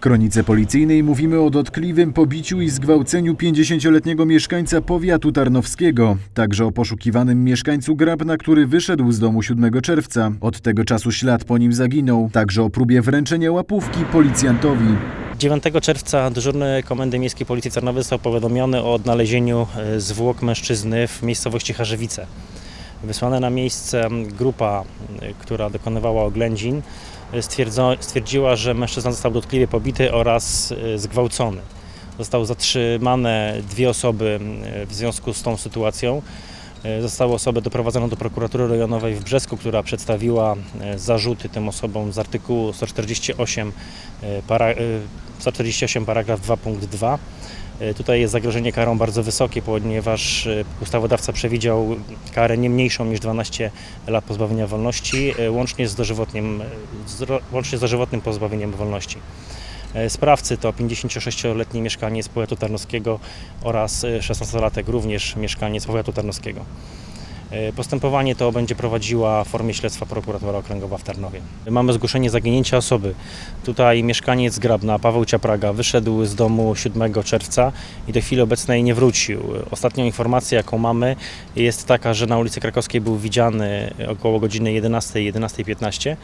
kronice policyjnej mówimy o dotkliwym pobiciu i zgwałceniu 50-letniego mieszkańca powiatu tarnowskiego, także o poszukiwanym mieszkańcu Grabna, który wyszedł z domu 7 czerwca. Od tego czasu ślad po nim zaginął, także o próbie wręczenia łapówki policjantowi. 9 czerwca dyżurny Komendy Miejskiej Policji Tarnowy został powiadomiony o odnalezieniu e, zwłok mężczyzny w miejscowości Charzewice. Wysłana na miejsce grupa, e, która dokonywała oględzin, stwierdziła, że mężczyzna został dotkliwie pobity oraz e, zgwałcony. Zostały zatrzymane dwie osoby e, w związku z tą sytuacją. Zostały osoby doprowadzone do prokuratury rejonowej w Brzesku, która przedstawiła zarzuty tym osobom z artykułu 148, e, para, e, 148 paragraf 2 punkt 2. E, Tutaj jest zagrożenie karą bardzo wysokie, ponieważ e, ustawodawca przewidział karę nie mniejszą niż 12 lat pozbawienia wolności, e, łącznie z dożywotnim, łącznie z dożywotnim pozbawieniem wolności. Sprawcy to 56-letni mieszkaniec powiatu tarnowskiego oraz e, 16-latek również mieszkaniec powiatu tarnowskiego. E, Postępowanie to będzie prowadziła w formie śledztwa prokuratura okręgowa w Tarnowie. Mamy zgłoszenie zaginięcia osoby. Tutaj mieszkaniec Grabna, Paweł Ciapraga, wyszedł z domu 7 czerwca i do chwili obecnej nie wrócił. Ostatnią informację, jaką mamy, jest taka, że na ulicy Krakowskiej był widziany około godziny 11, 11.15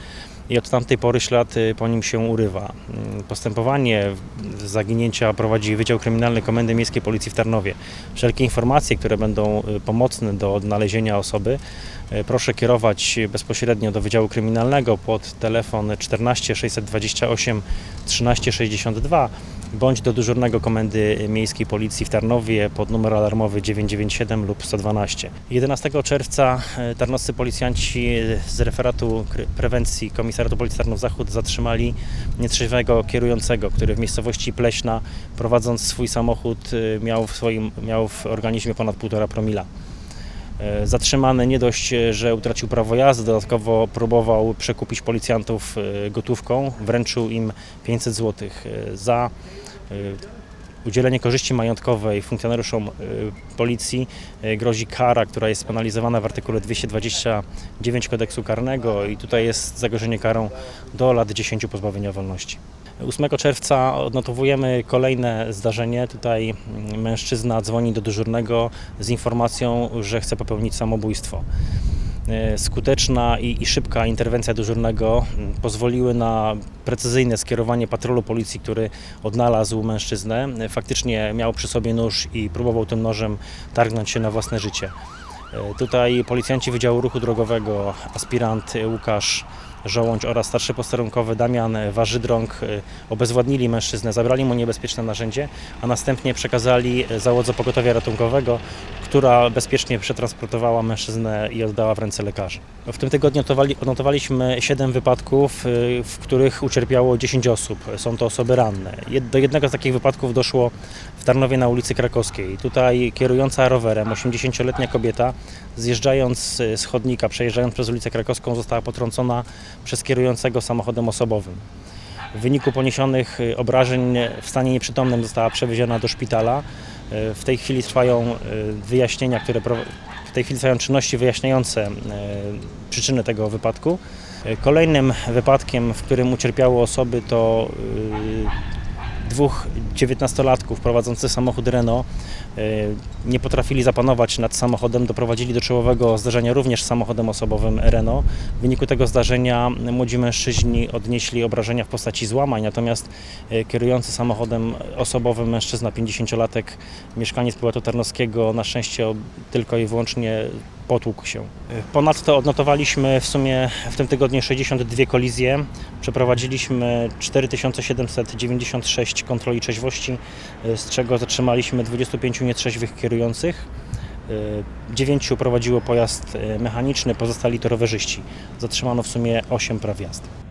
i od tamtej pory ślad y, po nim się urywa. Mm, Postępowanie zaginięcia prowadzi Wydział Kryminalny Komendy Miejskiej Policji w Tarnowie. Wszelkie informacje, które będą y, pomocne do odnalezienia osoby, y, proszę kierować bezpośrednio do Wydziału Kryminalnego pod telefon 14 628 13 62 bądź do dyżurnego Komendy Miejskiej Policji w Tarnowie pod numer alarmowy 997 lub 112. 11 czerwca e, tarnowscy policjanci z referatu prewencji Komisariatu Policji Tarnów Zachód zatrzymali nietrzeźwego kierującego, który w miejscowości Pleśna prowadząc swój samochód e, miał w swoim miał w organizmie ponad 1,5 promila. E, Zatrzymany nie dość, e, że utracił prawo jazdy, dodatkowo próbował przekupić policjantów e, gotówką, wręczył im 500 zł za udzielenie korzyści majątkowej funkcjonariuszom e, policji e, grozi kara, która jest penalizowana w artykule 229 kodeksu karnego i tutaj jest zagrożenie karą do lat 10 pozbawienia wolności. 8 czerwca odnotowujemy kolejne zdarzenie. Tutaj mm, mężczyzna dzwoni do dyżurnego z informacją, że chce popełnić samobójstwo. E, Skuteczna i, i szybka interwencja dyżurnego pozwoliły na precyzyjne skierowanie patrolu policji, który odnalazł mężczyznę. E, Faktycznie miał przy sobie nóż i próbował tym nożem targnąć się na własne życie. E, Tutaj policjanci Wydziału Ruchu Drogowego, aspirant Łukasz Żołądź oraz starszy posterunkowy Damian Warzydrąg e, obezwładnili mężczyznę, zabrali mu niebezpieczne narzędzie, a następnie przekazali e, załodze pogotowia ratunkowego, która bezpiecznie przetransportowała mężczyznę i oddała w ręce lekarzy. W tym tygodniu odnotowali- odnotowaliśmy 7 wypadków, y, w których ucierpiało 10 osób. Są to osoby ranne. Do jednego z takich wypadków doszło w Tarnowie na ulicy Krakowskiej. Tutaj kierująca rowerem 80-letnia kobieta, zjeżdżając y, z chodnika, przejeżdżając przez ulicę Krakowską, została potrącona przez kierującego samochodem osobowym. W wyniku poniesionych y, obrażeń w stanie nieprzytomnym została przewieziona do szpitala. Y, W tej chwili trwają y, wyjaśnienia, które w tej chwili trwają czynności wyjaśniające przyczyny tego wypadku. Kolejnym wypadkiem, w którym ucierpiały osoby to dwóch dziewiętnastolatków prowadzących samochód Renault y, nie potrafili zapanować nad samochodem, doprowadzili do czołowego zdarzenia również samochodem osobowym Renault. W wyniku tego zdarzenia młodzi mężczyźni odnieśli obrażenia w postaci złamań, natomiast y, kierujący samochodem osobowym mężczyzna 50-latek, mieszkaniec powiatu tarnowskiego, na szczęście tylko i wyłącznie potłukł się. Y, Ponadto odnotowaliśmy w sumie w tym tygodniu 62 kolizje. Przeprowadziliśmy 4796 kontroli trzeźwości, y, z czego zatrzymaliśmy 25 nietrzeźwych kierujących. Y, Dziewięciu prowadziło pojazd y, mechaniczny, pozostali to rowerzyści. Zatrzymano w sumie 8 praw jazdy.